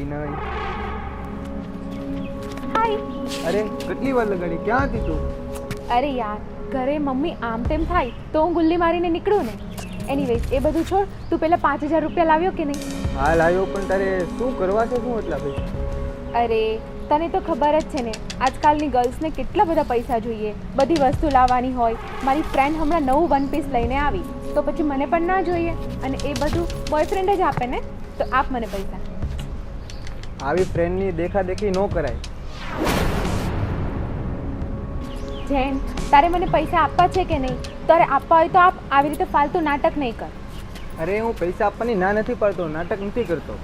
વિનય હાય. અરે કેટલી વાર લગાડી? ક્યાં હતી તું? અરે યાર ઘરે મમ્મી આમ તેમ થાય તો હું ગુલ્લી મારીને નીકળું ને. એનીવેઝ એ બધું છોડ તું પહેલાં પાંચ હજાર રૂપિયા લાવ્યો કે નહીં? હા લાવ્યો પણ તારે શું કરવા છે શું એટલા પૈસા? અરે તને તો ખબર જ છે ને આજકાલની ગર્લ્સને કેટલા બધા પૈસા જોઈએ. બધી વસ્તુ લાવવાની હોય. મારી ફ્રેન્ડ હમણાં નવું વન પીસ લઈને આવી. તો પછી મને પણ ના જોઈએ. અને એ બધું બોયફ્રેન્ડ જ આપે ને? તો આપ મને પૈસા. આવી ફ્રેન્ડની દેખા દેખી ન કરાય. જેન તારે મને પૈસા આપવા છે કે નહીં? તારે આપવા હોય તો આપ આવી રીતે ફાલતુ નાટક નહીં કર. અરે હું પૈસા આપવાની ના નથી પાડતો નાટક નથી કરતો.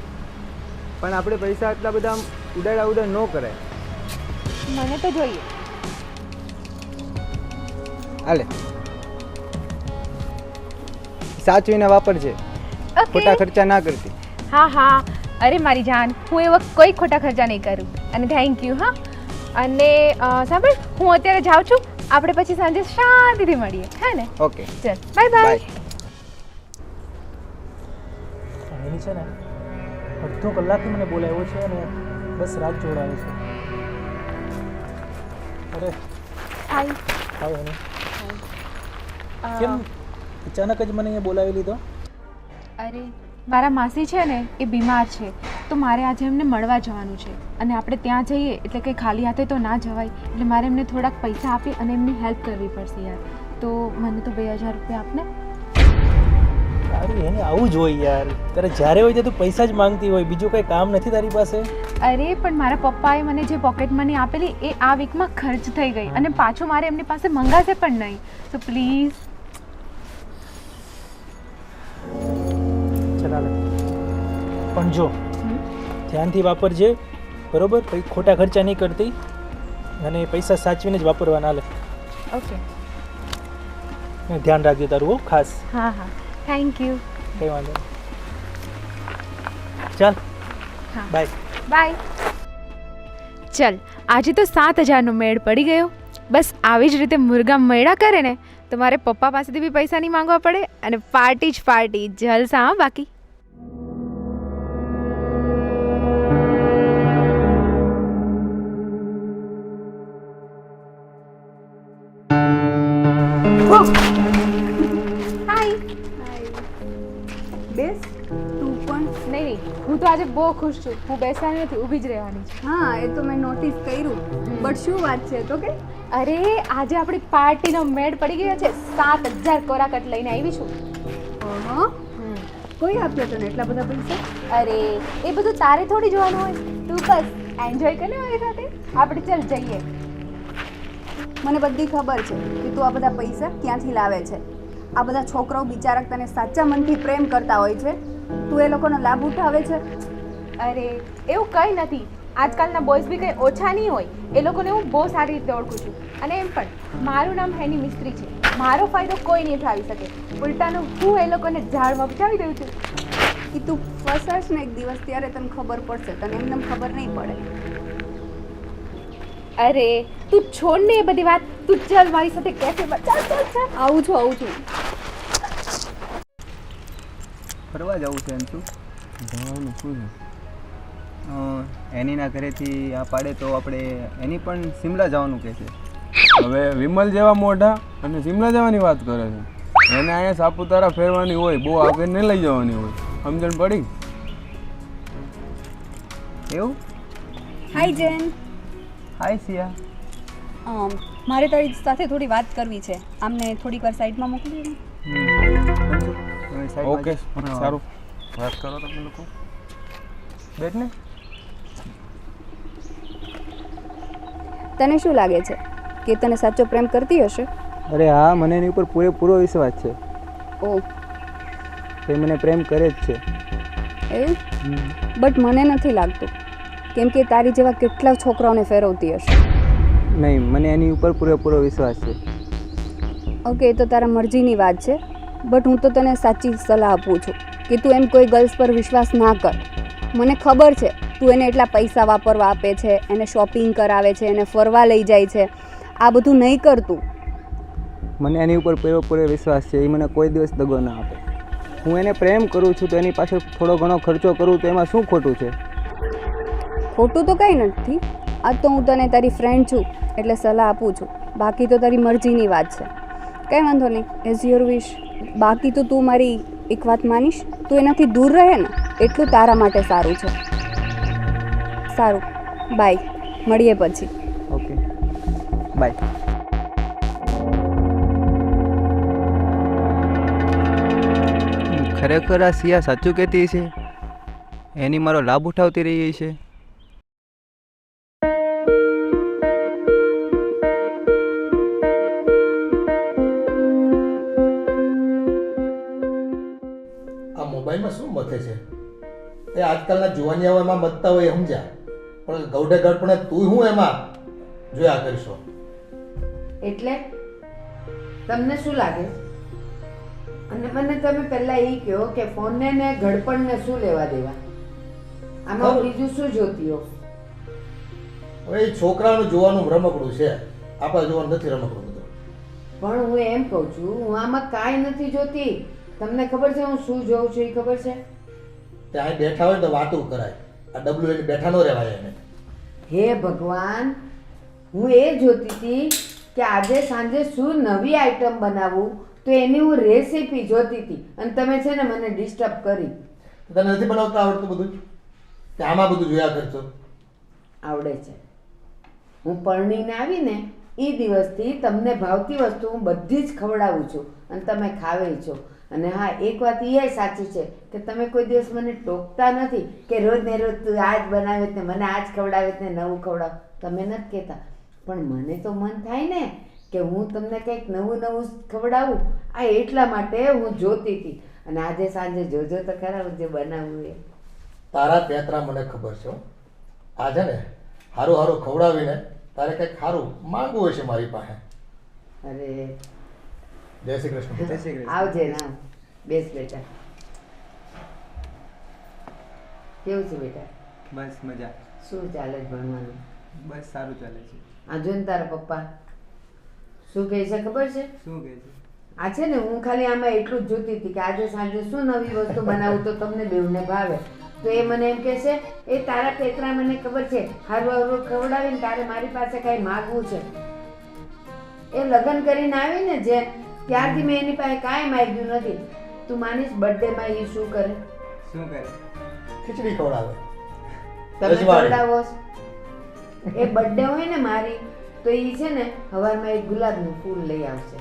પણ આપણે પૈસા એટલા બધા ઉડાડા ઉડા ન કરાય. મને તો જોઈએ. હાલે. સાચવીને વાપરજે. ખોટા ખર્ચા ના કરતી. હા હા. અરે મારી જાન હું એવા કોઈ ખોટા ખર્ચા નહીં કરું. અને થેન્ક યુ હા. અને સાંભળ હું અત્યારે જાઉં છું. આપણે પછી સાંજે શાંતિથી મળીએ હે ને? ઓકે ચલ બાય બાય બાય એની છે ને. અડધો કલાકથી મને બોલાવ્યો છે અને બસ રાત જોડાવે છે. અરે. હાય હાય એની કેમ અચાનક જ મને અહીંયા બોલાવી લીધો? અરે મારા માસી છે ને એ બીમાર છે. તો મારે આજે એમને મળવા જવાનું છે. અને આપણે ત્યાં જઈએ એટલે કે ખાલી હાથે તો ના જવાય. એટલે મારે એમને થોડાક પૈસા આપી અને એમની હેલ્પ કરવી પડશે યાર. તો મને તો બે હજાર રૂપિયા આપને. તારું એને આવું જ હોય યાર. તારે જ્યારે હોય ત્યારે તું પૈસા જ માંગતી હોય. બીજું કંઈ કામ નથી તારી પાસે? અરે પણ મારા પપ્પાએ મને જે પોકેટ મની આપેલી એ આ વીકમાં ખર્ચ થઈ ગઈ. અને પાછું મારે એમની પાસે મંગાશે પણ નહીં. તો પ્લીઝ પણ જો ધ્યાનથી વાપરજે. બરોબર? કંઈ ખોટા ખર્ચા નહીં કરતી. અને પૈસા સાચવીને જ વાપરવાના લે ઓકે. ધ્યાન રાખજો તારું હો ખાસ. હા હા. થેન્ક યુ કંઈ વાંધો ચાલ. હા. બાય બાય ચલ આજે તો સાત હજારનો મેળ પડી ગયો. બસ આવી જ રીતે મુર્ગા મેળા કરે ને તો મારે પપ્પા પાસેથી બી પૈસા નહીં માંગવા પડે અને પાર્ટી જ પાર્ટી જલસા બાકી. હાય બેસ. તું પણ? નહીં નહીં. હું તો આજે બહુ ખુશ છું. હું બેસવાની નથી ઊભી જ રહેવાની છું. હા એ તો મેં નોટિસ કર્યું. બટ શું વાત છે તો કે? અરે આજે આપણી પાર્ટીનો મેળ પડી ગયો છે. સાત હજાર કોરાકટ લઈને આવી છું. કોઈ આપ્યો તને એટલા બધા પૈસા? અરે એ બધું તારે થોડી જોવાનું હોય. તું બસ એન્જોય કરે મારી સાથે. આપણે ચાલ જઈએ. મને બધી ખબર છે કે તું આ બધા પૈસા ક્યાંથી લાવે છે. આ બધા છોકરાઓ બિચારા તને સાચા મનથી પ્રેમ કરતા હોય છે. તું એ લોકોનો લાભ ઉઠાવે છે? અરે એવું કંઈ નથી. આજકાલના બોયઝ બી કંઈ ઓછા નહીં હોય. એ લોકોને હું બહુ સારી રીતે ઓળખું છું. અને એમ પણ મારું નામ હેની મિસ્ત્રી છે. મારો ફાયદો કોઈ નહીં ઉઠાવી શકે. ઉલટાનું હું એ લોકોને ઝાડમાં પચાવી દઉં છું. કે તું ફસાશ ને એક દિવસ ત્યારે તને ખબર પડશે. તને એમને ખબર નહીં પડે. અરે તું છોડ ને એ બધી વાત. તું ચાલ મારી સાથે કેફે ચાલ ચાલ ચાલ. આવું છું આવું છું. ફરવા જવું છે એમ શું જવાનું શું એનીના ઘરેથી આ પાડે તો આપણે એની પણ સિમલા જવાનું કહે છે. હવે વિમલ જેવા મોઢા અને સિમલા જવાની વાત કરે છે. એને અહીંયા સાપુતારા ફેરવાની હોય બહુ આગળ નહીં લઈ જવાની હોય. સમજણ પડી? એવું? હાય જેન હાય સિયા મારે તારી સાથે થોડી વાત કરવી છે. આમને થોડીક વાર સાઈડમાં મોકલી ઓકે સારું. વાત કરો તમે લોકો. બેઠ ને તને શું લાગે છે? કે તને સાચો પ્રેમ કરતી હશે? અરે હા મને એની ઉપર પૂરેપૂરો વિશ્વાસ છે. ઓ. તે મને પ્રેમ કરે જ છે. એવું? બટ મને નથી લાગતું. કેમ કે તારી જેવા કેટલા છોકરાઓને ફેરવતી હશે? નહીં મને એની ઉપર પૂરેપૂરો વિશ્વાસ છે. ઓકે એ તો તારા મરજીની વાત છે બટ હું તો તને સાચી સલાહ આપું છું કે તું એમ કોઈ ગર્લ્સ પર વિશ્વાસ ના કર. મને ખબર છે તું એને એટલા પૈસા વાપરવા આપે છે એને શોપિંગ કરાવે છે એને ફરવા લઈ જાય છે. આ બધું નહીં કરતું મને એની ઉપર પૂરેપૂરો વિશ્વાસ છે એ મને કોઈ દિવસ દગો ના આપે. હું એને પ્રેમ કરું છું તો એની પાછળ થોડો ઘણો ખર્ચો કરું તો એમાં શું ખોટું છે? ખોટું તો કંઈ નથી. આ તો હું તને તારી ફ્રેન્ડ છું એટલે સલાહ આપું છું. બાકી તો તારી મરજીની વાત છે. કંઈ વાંધો નહીં. એઝ યોર વિશ બાકી તો તું મારી એક વાત માનીશ. તું એનાથી દૂર રહે ને એટલું તારા માટે સારું છે. સારું. બાય મળીએ પછી. ઓકે બાય ખરેખર આ સિયા સાચું કહેતી છે એની મારો લાભ ઉઠાવતી રહી છે શું મથે છે? એ આજકાલના જુવાનિયાઓમાં મતતા હોય સમજ્યા. પણ ગૌડે ગઢપણે તું હું એમાં? જોયા કરશો. એટલે તમને શું લાગે? અને મને તમે પહેલા એ કહો કે ફોનને ને ગડપણને શું લેવા દેવા? આમાં બીજું શું જોતી હો? હવે છોકરાનું જોવાનું રમકડું છે. આપણે જોવાનું નથી રમકડું બધું. પણ હું એમ કહું છું હું આમાં કાંઈ નથી જોતી. તમને ખબર છે હું શું જોઉં છું એ ખબર છે? ત્યાં બેઠા હોય તો વાતું કરાય. આ ડબલું એટલે બેઠા ન રહેવાય એને. હે ભગવાન હું એ જોતી હતી કે આજે સાંજે શું નવી આઈટમ બનાવું તો એની હું રેસીપી જોતી હતી. અને તમે છે ને મને ડિસ્ટર્બ કરી. તને નથી બનાવતા આવડતું બધું? કે આમાં બધું જોયા કરશો આવડે છે. હું પરણીને આવીને એ દિવસથી તમને ભાવતી વસ્તુ હું બધી જ ખવડાવું છું. અને તમે ખાવે છો. અને હા એક વાત એ સાચી છે કે તમે કોઈ દિવસ મને ટોકતા નથી કે રોજ ને રોજ તું આ જ બનાવે ને મને આ જ ખવડાવે ને નવું ખવડાવ. તમે નથી કહેતા. પણ મને તો મન થાય ને કે હું તમને કંઈક નવું નવું ખવડાવું. આ એટલા માટે હું જોતી હતી. અને આજે સાંજે જોજો તો ખરા હું જે બનાવવું એ. તારા પેતરા મને ખબર છે આજે ને સારું સારું ખવડાવીને તારે કંઈક સારું માગવું હશે મારી પાસે. અરે જય શ્રી કૃષ્ણ. જય શ્રી કૃષ્ણ. આવજે ના બેસ બેટા. કેવું છે બેટા? બસ મજા. શું ચાલે છે ભણવાનું? બસ સારું ચાલે છે. આ જો ને તારા પપ્પા. શું કહે છે ખબર છે? શું કહે છે? આ છે ને હું ખાલી આમાં એટલું જ જોતી હતી કે આજે સાંજે શું નવી વસ્તુ બનાવું તો તમને બેવને ભાવે. તો એ મને એમ કે છે એ તારા પેતરા મને ખબર છે. હારું હારું ખવડાવીને તારે મારી પાસે કાંઈ માગવું છે. એ લગ્ન કરીને આવીને જે ત્યારથી મેં એની પાસે કાંઈ માગ્યું નથી. તું માનીશ બર્થડેમાં એ શું કરે? શું કરે? ખીચડી ખવડાવે. તમે ખવડાવો. એ બર્થડે હોય ને મારી તો એ છે ને હવારમાં એક ગુલાબનું ફૂલ લઈ આવશે.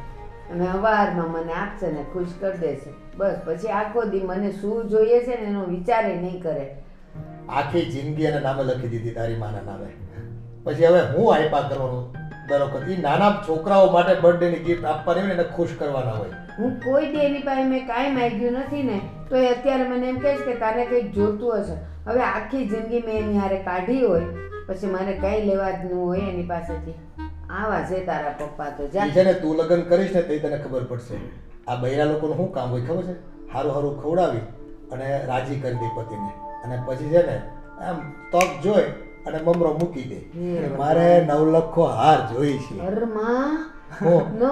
અને હવારમાં મને આપશે ને ખુશ કરી દેશે. બસ પછી આખો દી મને શું જોઈએ છે ને એનો વિચારે નહીં કરે. આખી જિંદગી એના નામે લખી દીધી તારી માના નામે. પછી હવે હું આઈપા કરવાનું? દર વખત એ નાના છોકરાઓ માટે બર્થડેની ગિફ્ટ આપવાની હોય ને એને ખુશ કરવાના હોય. હું કોઈ દી એની પાસે મેં કાંઈ માંગ્યું નથી ને તો એ અત્યારે મને એમ કહે છે કે તારે કંઈક જોતું હશે. હવે આખી જિંદગી મેં એની હારે કાઢી હોય પછી મારે કાંઈ લેવા જ ન હોય એની પાસેથી. આવા છે તારા પપ્પા તો જા. છે ને તું લગ્ન કરીશ ને તે તને ખબર પડશે. આ બૈરા લોકોનું શું કામ હોય ખબર છે? હારું હારું ખવડાવી અને રાજી કરી દે પતિને. અને પછી છે ને આમ તક જોઈ અને મમરો મૂકી દે. કે મારે નવલખો હાર જોઈ છે.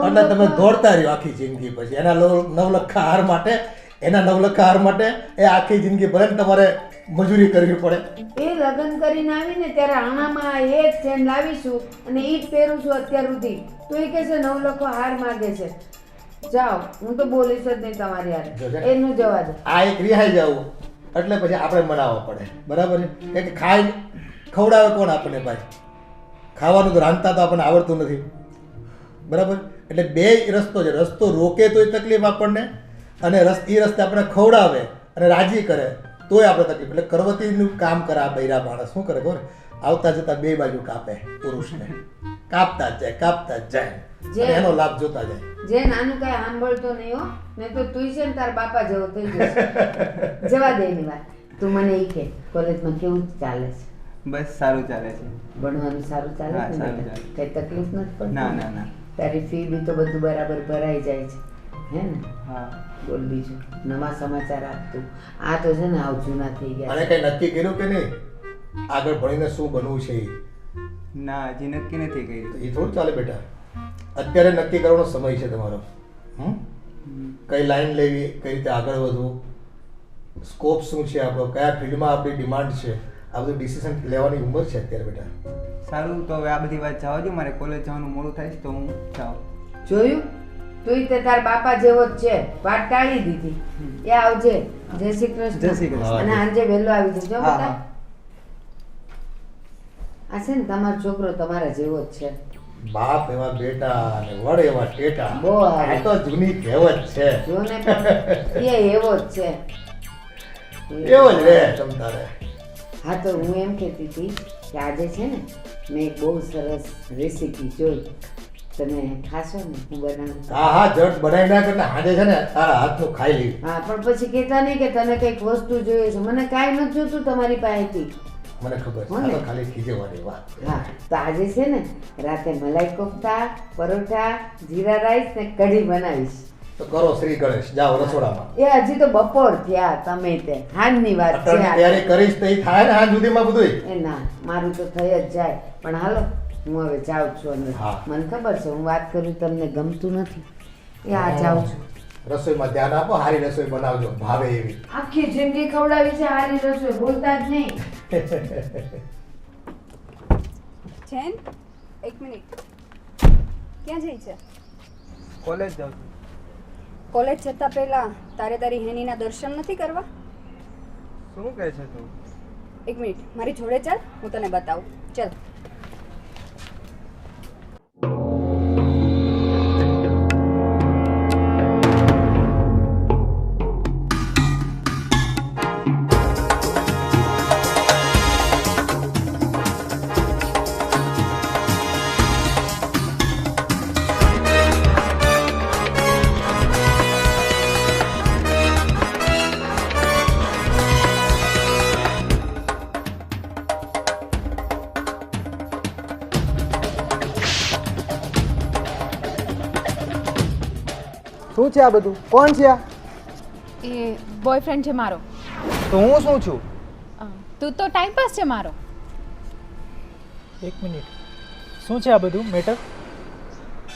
એટલે તમે દોડતા રહ્યો આખી જિંદગી પછી. એના નવ- નવલખા હાર માટે એના નવલખા હાર માટે એ આખી જિંદગી ભલે તમારે મજૂરી કરવી પડે. એ લગ્ન કરીને આવીને ત્યારે આણામાં એ જ ચેન લાવીશું અને એ જ પહેરું છું અત્યાર સુધી. તો એ કહે છે નવ લખો હાર માગે છે. જાઓ હું તો બોલીશ જ નહીં તમારી. હારે. એનું જવા દે. આ એક રિહાઈ જવું. એટલે પછી આપણે મનાવવા પડે. બરાબર છે? કે ખાઈ ખવડાવે કોણ આપણને ભાઈ? ખાવાનું તો રાંધતા તો આપણને આવડતું નથી. બરાબર? એટલે બે રસ્તો છે. રસ્તો રોકે તોય તકલીફ આપણને અને રસ એ રસ્તે આપણે ખવડાવે અને રાજી કરે તોય આપણે તકલીફ. એટલે કરવતીનું કામ કરે આ બૈરા માણસ. શું કરે ખબર? આવતા જતા બે બાજુ કાપે પુરુષને. કાપતા જ જાય કાપતા જ જાય. એનો લાભ જોતા જાય. જે નાનું કાંઈ સાંભળતો નહીં હો નહીં તો તું છે ને તારા બાપા જેવો થઈ જશે. જવા દે એની વાત. તું મને એ કે કોલેજમાં કેવું ચાલે છે? બસ સારું ચાલે છે. ભણવાનું સારું ચાલે છે ને. કઈ તકલીફ નથી પડતી? ના ના ના. તારી ફી બી તો બધું બરાબર ભરાઈ જાય છે. હે ને? હા. બોલ બીજું. નવા સમાચાર આપતું આ તો છે ને આવ જૂના થઈ ગયા અને. કઈ નક્કી કર્યું કે નહીં? આગળ ભણીને શું બનવું છે એ ના હજી નક્કી નથી કર્યું. એ થોડું ચાલે બેટા. અત્યારે નક્કી કરવાનો સમય છે તમારો. હમ? કઈ લાઈન લેવી કઈ રીતે આગળ વધવું? સ્કોપ શું છે આપણો? કયા ફિલ્ડમાં આપણી ડિમાન્ડ છે? આ બધું ડિસિઝન લેવાની ઉંમર છે અત્યારે બેટા. સારું તો હવે આ બધી વાત જવા જો મારે કોલેજ જવાનું મોડું થાય છે તો હું જાઉં. જોયું? તું તે તાર બાપા જેવો જ છે. વાત ટાળી દીધી. એ આવજે. જય શ્રી કૃષ્ણ. જય શ્રી કૃષ્ણ. અને આજે વહેલો આવી જજો બેટા. આ છે ને તમારો છોકરો તમારા જેવો જ છે. બાપ એવા બેટા અને વડ એવા ટેટા. બહુ આ તો જૂની કહેવત છે. જો ને એ એવો જ છે. એવો જ રે તમ તારે. હા તો હું એમ કહેતી હતી કે આજે છે ને મેં એક બહુ સરસ રેસીપી જોઈ. તમે ખાશો ને હું બનાવું. હા હા જટ બનાવી નાખ એટલે હાજે છે ને તારા હાથનું ખાઈ લેવી હા પણ પછી કહેતા નહીં કે તને કંઈક વસ્તુ જોઈએ છે. મને કાંઈ નથી જોતું તમારી પાસેથી. મને ખબર છે. ખાલી ખીજવાની વાત હા તો આજે છે ને રાતે મલાઈ કોફતા પરોઠા જીરા રાઈસ ને કઢી બનાવીશ. તો કરો શ્રી ગણેશ જાઓ રસોડામાં. એ હજી તો બપોર થયા તમે તે. હાનની વાત છે આ. તૈયારી કરીશ તો ઈ થાય ને હાથ સુધીમાં બધુંય. એ ના મારું તો થઈ જ જાય. પણ હાલો હું હવે જાઉં છું અંદર હા. મને ખબર છે હું વાત કરું તમને ગમતું નથી. એ આ જાઉં છું. રસોઈમાં ધ્યાન આપો સારી રસોઈ બનાવજો ભાવે એવી. આખી જિંદગી ખવડાવી છે હારી રસોઈ બોલતા જ નહીં. જૈન એક મિનિટ. ક્યાં જઈ છે? કોલેજ જાઉં છું. કોલેજ જતાં પહેલાં તારે તારી હેનીના દર્શન નથી કરવા? શું કહે છે તું? એક મિનિટ મારી જોડે ચાલ હું તને બતાવું. ચાલ. શું છે આ બધું? કોણ છે આ? એ બોયફ્રેન્ડ છે મારો. તો હું શું છું? તું તો ટાઈમ પાસ છે મારો. એક મિનિટ. શું છે આ બધું મેટર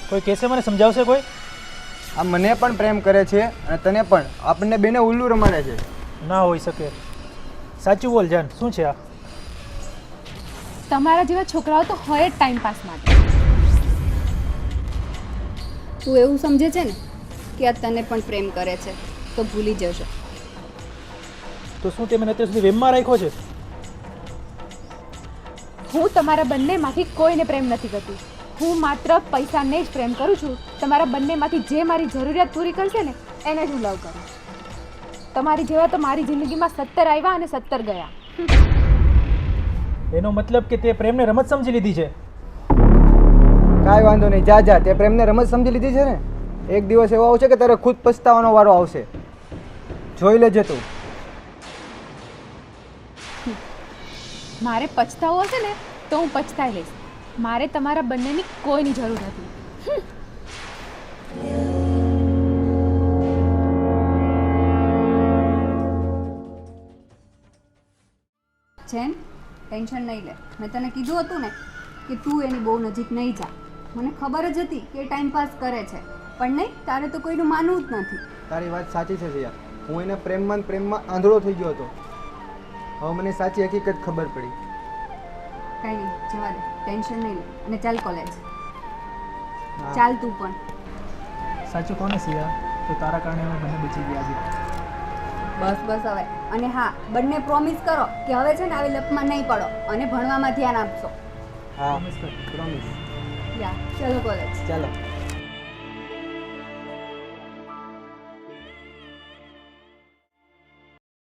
કોઈ કહેશે મને? સમજાવશે કોઈ? આ મને પણ પ્રેમ કરે છે અને તને પણ. આપણને બેને ઉલ્લુ રમાડે છે. ના હોઈ શકે. સાચું બોલ જાન. શું છે આ? તમારા જેવા છોકરાઓ તો હોય જ ટાઈમ પાસ માટે. તું એવું સમજે છે ને? કે આ તને પણ પ્રેમ કરે છે તો ભૂલી જશે તો શું તે મને અત્યાર સુધી વેમમાં રાખ્યો છે? હું તમારા બંનેમાંથી કોઈને પ્રેમ નથી કરતી. હું માત્ર પૈસાને જ પ્રેમ કરું છું. તમારા બંનેમાંથી જે મારી જરૂરિયાત પૂરી કરશે ને એને જ હું લવ કરું. તમારી જેવા તો મારી જિંદગીમાં સત્તર આવ્યા અને સત્તર ગયા. એનો મતલબ કે તે પ્રેમને રમત સમજી લીધી છે? કાંઈ વાંધો નહીં. જા જા. તે પ્રેમને રમત સમજી લીધી છે ને? એક દિવસ એવો આવશે કે તારે ખુદ પસ્તાવાનો વારો આવશે. જોઈ લેજે તું. મારે પછતાવો હશે ને તો હું પછતાઈ લઈશ. મારે તમારા બંનેની કોઈની જરૂર નથી. જેન ટેન્શન નહીં લે. મેં તને કીધું હતું ને કે તું એની બહુ નજીક નહીં જા. મને ખબર જ હતી કે ટાઈમ પાસ કરે છે. પણ નહીં તારે તો કોઈનું માનવું જ નથી. તારી વાત સાચી છે યાર હું એને પ્રેમમાં ને પ્રેમમાં આંધળો થઈ ગયો હતો. હવે મને સાચી હકીકત ખબર પડી. કાંઈ નહીં જવા દે. ટેન્શન નહીં લે. અને ચાલ કોલેજ ચાલ તું પણ. સાચું કોને સિયા? તો તારા કારણે અમે બંને બચી ગયા છીએ બસ બસ હવે. અને હા બંને પ્રોમિસ કરો કે હવે છે ને આવી લપમાં નહીં પડો અને ભણવામાં ધ્યાન આપશો. હા પ્રોમિસ યા ચલો કોલેજ ચાલો.